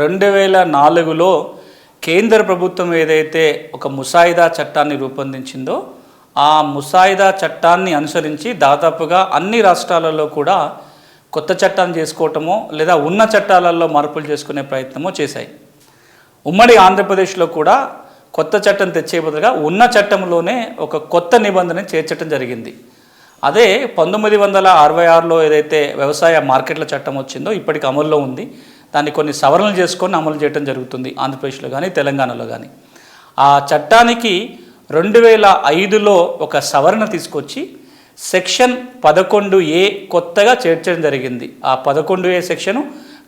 రెండు వేల నాలుగులో కేంద్ర ప్రభుత్వం ఏదైతే ఒక ముసాయిదా చట్టాన్ని రూపొందించిందో ఆ ముసాయిదా చట్టాన్ని అనుసరించి దాదాపుగా అన్ని రాష్ట్రాలలో కూడా కొత్త చట్టాన్ని చేసుకోవటమో లేదా ఉన్న చట్టాలలో మార్పులు చేసుకునే ప్రయత్నమో చేశాయి. ఉమ్మడి ఆంధ్రప్రదేశ్లో కూడా కొత్త చట్టం తెచ్చే బదులుగా ఉన్న చట్టంలోనే ఒక కొత్త నిబంధన చేర్చడం జరిగింది. అదే పంతొమ్మిది వందల అరవై ఆరులో ఏదైతే వ్యవసాయ మార్కెట్ల చట్టం వచ్చిందో ఇప్పటికి అమల్లో ఉంది. దాన్ని కొన్ని సవరణలు చేసుకొని అమలు చేయడం జరుగుతుంది ఆంధ్రప్రదేశ్లో కానీ తెలంగాణలో కానీ ఆ చట్టానికి రెండు వేల ఐదులో ఒక సవరణ తీసుకొచ్చి సెక్షన్ పదకొండు ఏ కొత్తగా చేర్చడం జరిగింది. ఆ పదకొండు ఏ సెక్షను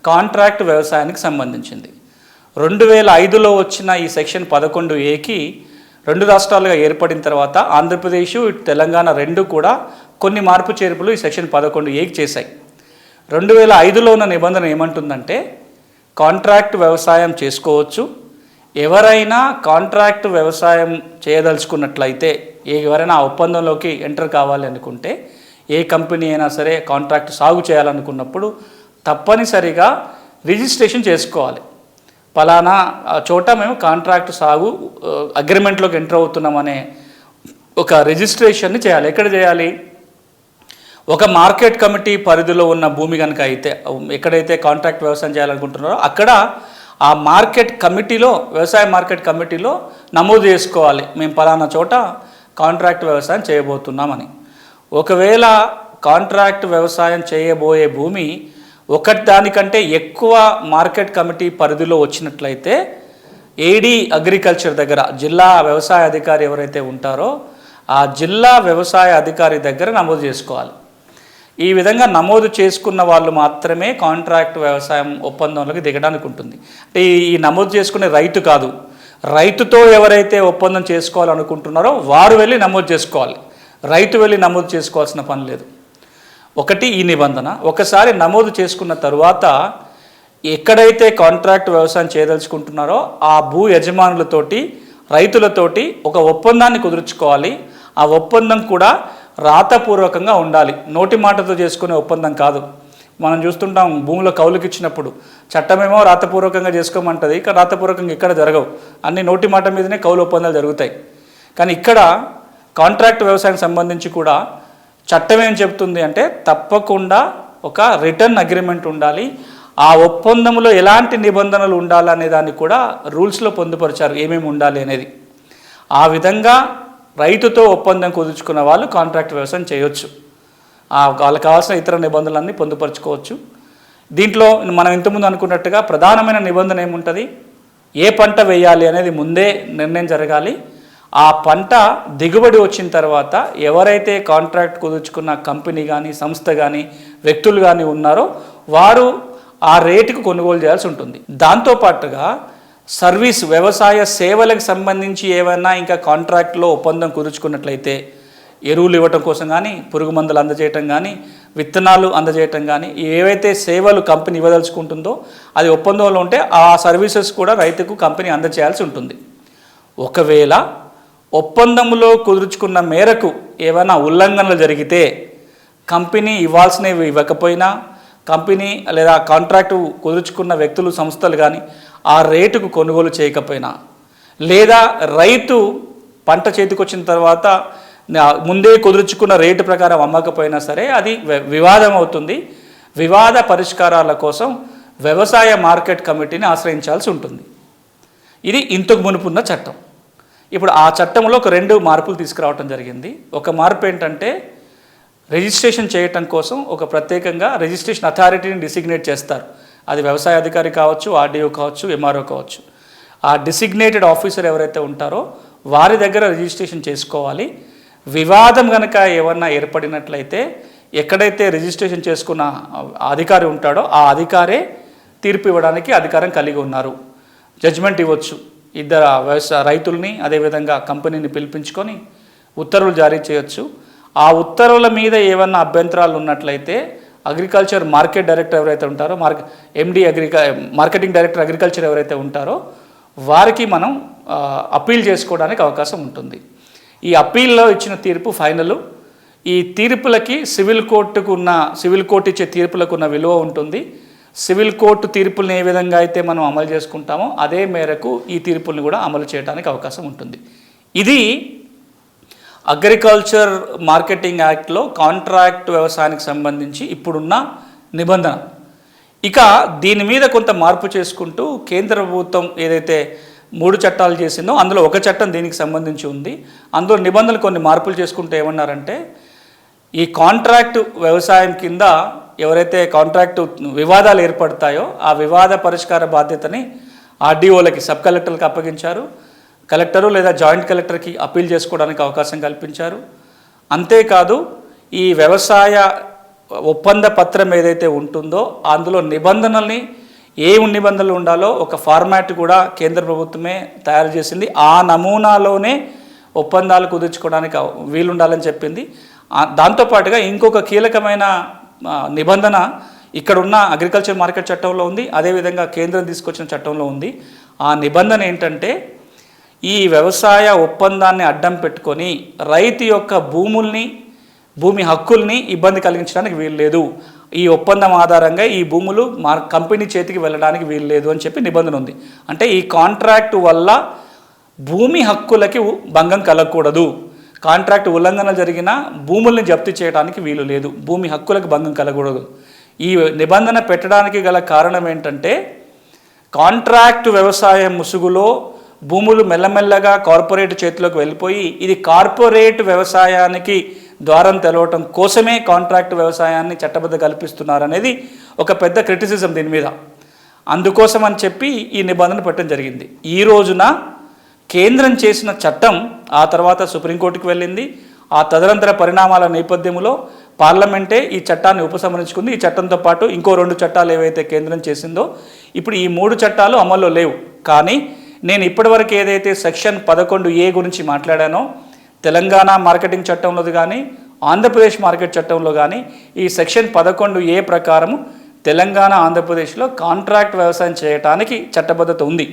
కాంట్రాక్ట్ వ్యవసాయానికి సంబంధించింది. రెండు వేల ఐదులో వచ్చిన ఈ సెక్షన్ పదకొండు ఏకి రెండు రాష్ట్రాలుగా ఏర్పడిన తర్వాత ఆంధ్రప్రదేశ్ ఇటు తెలంగాణ రెండు కూడా కొన్ని మార్పు చేర్పులు ఈ సెక్షన్ పదకొండు ఏకి చేశాయి. రెండు వేల ఐదులో ఉన్న నిబంధన ఏమంటుందంటే కాంట్రాక్ట్ వ్యవసాయం చేసుకోవచ్చు. ఎవరైనా కాంట్రాక్ట్ వ్యవసాయం చేయదలుచుకున్నట్లయితే ఎవరైనా ఆ ఒప్పందంలోకి ఎంటర్ కావాలి అనుకుంటే ఏ కంపెనీ అయినా సరే కాంట్రాక్ట్ సాగు చేయాలనుకున్నప్పుడు తప్పనిసరిగా రిజిస్ట్రేషన్ చేసుకోవాలి. పలానా ఆ చోట మేము కాంట్రాక్ట్ సాగు అగ్రిమెంట్లోకి ఎంటర్ అవుతున్నామనే ఒక రిజిస్ట్రేషన్ని చేయాలి. ఎక్కడ చేయాలి? ఒక మార్కెట్ కమిటీ పరిధిలో ఉన్న భూమి కనుక అయితే ఎక్కడైతే కాంట్రాక్ట్ వ్యవసాయం చేయాలనుకుంటున్నారో అక్కడ ఆ మార్కెట్ కమిటీలో వ్యవసాయ మార్కెట్ కమిటీలో నమోదు చేసుకోవాలి. మేము పలానా చోట కాంట్రాక్ట్ వ్యవసాయం చేయబోతున్నామని. ఒకవేళ కాంట్రాక్ట్ వ్యవసాయం చేయబోయే భూమి ఒకటి దానికంటే ఎక్కువ మార్కెట్ కమిటీ పరిధిలో వచ్చినట్లయితే ఏడీ అగ్రికల్చర్ దగ్గర జిల్లా వ్యవసాయ అధికారి ఎవరైతే ఉంటారో ఆ జిల్లా వ్యవసాయ అధికారి దగ్గర నమోదు చేసుకోవాలి. ఈ విధంగా నమోదు చేసుకున్న వాళ్ళు మాత్రమే కాంట్రాక్ట్ వ్యవసాయం ఒప్పందంలోకి దిగడానికి ఉంటుంది. అంటే ఈ ఈ నమోదు చేసుకునే రైతు కాదు. రైతుతో ఎవరైతే ఒప్పందం చేసుకోవాలనుకుంటున్నారో వారు వెళ్ళి నమోదు చేసుకోవాలి. రైతు వెళ్ళి నమోదు చేసుకోవాల్సిన పని లేదు. ఒకటి ఈ నిబంధన. ఒకసారి నమోదు చేసుకున్న తరువాత ఎక్కడైతే కాంట్రాక్ట్ వ్యవసాయం చేయదలుచుకుంటున్నారో ఆ భూ యజమానులతోటి రైతులతోటి ఒక ఒప్పందాన్ని కుదుర్చుకోవాలి. ఆ ఒప్పందం కూడా రాతపూర్వకంగా ఉండాలి. నోటి మాటతో చేసుకునే ఒప్పందం కాదు. మనం చూస్తుంటాం భూమిలో కౌలుకి ఇచ్చినప్పుడు చట్టమేమో రాతపూర్వకంగా చేసుకోమంటుంది ఇక రాతపూర్వకంగా ఇక్కడ జరగవు. అన్ని నోటి మాట మీదనే కౌలు ఒప్పందాలు జరుగుతాయి. కానీ ఇక్కడ కాంట్రాక్ట్ వ్యవసాయానికి సంబంధించి కూడా చట్టం ఏం చెప్తుంది అంటే తప్పకుండా ఒక రిటర్న్ అగ్రిమెంట్ ఉండాలి. ఆ ఒప్పందంలో ఎలాంటి నిబంధనలు ఉండాలనే దాన్ని కూడా రూల్స్లో పొందుపరిచారు ఏమేమి ఉండాలి అనేది. ఆ విధంగా రైతుతో ఒప్పందం కుదుర్చుకున్న వాళ్ళు కాంట్రాక్ట్ వ్యవసాయం చేయొచ్చు. వాళ్ళకి కావాల్సిన ఇతర నిబంధనలన్నీ పొందుపరచుకోవచ్చు. దీంట్లో మనం ఇంతకుముందు అనుకున్నట్టుగా ప్రధానమైన నిబంధన ఏముంటుంది? ఏ పంట వేయాలి అనేది ముందే నిర్ణయం జరగాలి. ఆ పంట దిగుబడి వచ్చిన తర్వాత ఎవరైతే కాంట్రాక్ట్ కుదుర్చుకున్న కంపెనీ కానీ సంస్థ కానీ వ్యక్తులు కానీ ఉన్నారో వారు ఆ రేటుకు కొనుగోలు చేయాల్సి ఉంటుంది. దాంతోపాటుగా సర్వీస్ వ్యవసాయ సేవలకు సంబంధించి ఏమైనా ఇంకా కాంట్రాక్ట్లో ఒప్పందం కుదుర్చుకున్నట్లయితే ఎరువులు ఇవ్వటం కోసం కానీ పురుగు మందులు అందజేయటం కానీ విత్తనాలు అందజేయటం కానీ ఏవైతే సేవలు కంపెనీ ఇవ్వదలుచుకుంటుందో అది ఒప్పందంలో ఉంటే ఆ సర్వీసెస్ కూడా రైతుకు కంపెనీ అందజేయాల్సి ఉంటుంది. ఒకవేళ ఒప్పందంలో కుదుర్చుకున్న మేరకు ఏమైనా ఉల్లంఘనలు జరిగితే కంపెనీ ఇవ్వాల్సినవి ఇవ్వకపోయినా కంపెనీ లేదా కాంట్రాక్టు కుదుర్చుకున్న వ్యక్తులు సంస్థలు కానీ ఆ రేటుకు కొనుగోలు చేయకపోయినా లేదా రైతు పంట చేతికొచ్చిన తర్వాత ముందే కుదుర్చుకున్న రేటు ప్రకారం అమ్మకపోయినా సరే అది వివాదం అవుతుంది. వివాద పరిష్కారాల కోసం వ్యవసాయ మార్కెట్ కమిటీని ఆశ్రయించాల్సి ఉంటుంది. ఇది ఇంతకు మునుపున్న చట్టం. ఇప్పుడు ఆ చట్టంలో ఒక రెండు మార్పులు తీసుకురావటం జరిగింది. ఒక మార్పు ఏంటంటే రిజిస్ట్రేషన్ చేయటం కోసం ఒక ప్రత్యేకంగా రిజిస్ట్రేషన్ అథారిటీని డిసిగ్నేట్ చేస్తారు. అది వ్యవసాయ అధికారి కావచ్చు ఆర్డీఓ కావచ్చు ఎంఆర్ఓ కావచ్చు. ఆ డిసిగ్నేటెడ్ ఆఫీసర్ ఎవరైతే ఉంటారో వారి దగ్గర రిజిస్ట్రేషన్ చేసుకోవాలి. వివాదం కనుక ఏమన్నా ఏర్పడినట్లయితే ఎక్కడైతే రిజిస్ట్రేషన్ చేసుకున్న అధికారి ఉంటాడో ఆ అధికారే తీర్పు ఇవ్వడానికి అధికారం కలిగి ఉన్నారు. జడ్జిమెంట్ ఇవ్వచ్చు. ఇద్దరు వ్యవసాయ రైతుల్ని అదేవిధంగా కంపెనీని పిలిపించుకొని ఉత్తర్వులు జారీ చేయొచ్చు. ఆ ఉత్తర్వుల మీద ఏమన్నా అభ్యంతరాలు ఉన్నట్లయితే అగ్రికల్చర్ మార్కెట్ డైరెక్టర్ ఎవరైతే ఉంటారో మార్కె ఎండి అగ్రిక మార్కెటింగ్ డైరెక్టర్ అగ్రికల్చర్ ఎవరైతే ఉంటారో వారికి మనం అప్పీల్ చేసుకోవడానికి అవకాశం ఉంటుంది. ఈ అప్పీల్లో ఇచ్చిన తీర్పు ఫైనల్. ఈ తీర్పులకి సివిల్ కోర్టుకు ఉన్న సివిల్ కోర్టు ఇచ్చే తీర్పులకు ఉన్న విలువ ఉంటుంది. సివిల్ కోర్టు తీర్పులను ఏ విధంగా అయితే మనం అమలు చేసుకుంటామో అదే మేరకు ఈ తీర్పుల్ని కూడా అమలు చేయడానికి అవకాశం ఉంటుంది. ఇది అగ్రికల్చర్ మార్కెటింగ్ యాక్ట్లో కాంట్రాక్ట్ వ్యవసాయానికి సంబంధించి ఇప్పుడున్న నిబంధన. ఇక దీని మీద కొంత మార్పు చేసుకుంటూ కేంద్ర ప్రభుత్వం ఏదైతే మూడు చట్టాలు చేసిందో అందులో ఒక చట్టం దీనికి సంబంధించి ఉంది. అందులో నిబంధనలు కొన్ని మార్పులు చేసుకుంటూ ఏమన్నారంటే ఈ కాంట్రాక్ట్ వ్యవసాయం కింద ఎవరైతే కాంట్రాక్టు వివాదాలు ఏర్పడతాయో ఆ వివాద పరిష్కార బాధ్యతని ఆర్డీఓలకి సబ్ కలెక్టర్లకు అప్పగించారు. కలెక్టరు లేదా జాయింట్ కలెక్టర్కి అప్పీల్ చేసుకోవడానికి అవకాశం కల్పించారు. అంతేకాదు ఈ వ్యవసాయ ఒప్పంద పత్రం ఏదైతే ఉంటుందో అందులో నిబంధనల్ని ఏ నిబంధనలు ఉండాలో ఒక ఫార్మాట్ కూడా కేంద్ర ప్రభుత్వమే తయారు చేసింది. ఆ నమూనాలోనే ఒప్పందాలు కుదుర్చుకోవడానికి వీలుండాలని చెప్పింది. దాంతోపాటుగా ఇంకొక కీలకమైన నిబంధన ఇక్కడ ఉన్న అగ్రికల్చర్ మార్కెట్ చట్టంలో ఉంది. అదేవిధంగా కేంద్రం తీసుకొచ్చిన చట్టంలో ఉంది. ఆ నిబంధన ఏంటంటే ఈ వ్యవసాయ ఒప్పందాన్ని అడ్డం పెట్టుకొని రైతు యొక్క భూముల్ని భూమి హక్కుల్ని ఇబ్బంది కలిగించడానికి వీలు లేదు ఈ ఒప్పందం ఆధారంగా ఈ భూములు మా కంపెనీ చేతికి వెళ్ళడానికి వీలు లేదు అని చెప్పి నిబంధన ఉంది. అంటే ఈ కాంట్రాక్ట్ వల్ల భూమి హక్కులకి భంగం కలగకూడదు. కాంట్రాక్ట్ ఉల్లంఘన జరిగిన భూముల్ని జప్తు చేయడానికి వీలు లేదు. భూమి హక్కులకు భంగం కలగకూడదు. ఈ నిబంధన పెట్టడానికి గల కారణం ఏంటంటే కాంట్రాక్ట్ వ్యవసాయం ముసుగులో భూములు మెల్లమెల్లగా కార్పొరేట్ చేతిలోకి వెళ్ళిపోయి ఇది కార్పొరేట్ వ్యవసాయానికి ద్వారం తెలవటం కోసమే కాంట్రాక్ట్ వ్యవసాయాన్ని చట్టబద్ధ కల్పిస్తున్నారనేది ఒక పెద్ద క్రిటిసిజం దీని మీద. అందుకోసం అని చెప్పి ఈ నిబంధన పెట్టడం జరిగింది. ఈ రోజున కేంద్రం చేసిన చట్టం ఆ తర్వాత సుప్రీంకోర్టుకు వెళ్ళింది. ఆ తదనంతర పరిణామాల నేపథ్యంలో పార్లమెంటే ఈ చట్టాన్ని ఉపసంహరించుకుంది. ఈ చట్టంతో పాటు ఇంకో రెండు చట్టాలు ఏవైతే కేంద్రం చేసిందో ఇప్పుడు ఈ మూడు చట్టాలు అమల్లో లేవు. కానీ నేను ఇప్పటివరకు ఏదైతే సెక్షన్ పదకొండు ఏ గురించి మాట్లాడానో తెలంగాణ మార్కెటింగ్ చట్టంలో కానీ ఆంధ్రప్రదేశ్ మార్కెట్ చట్టంలో కానీ ఈ సెక్షన్ పదకొండు ఏ ప్రకారము తెలంగాణ ఆంధ్రప్రదేశ్లో కాంట్రాక్ట్ వ్యవసాయం చేయటానికి చట్టబద్ధత ఉంది.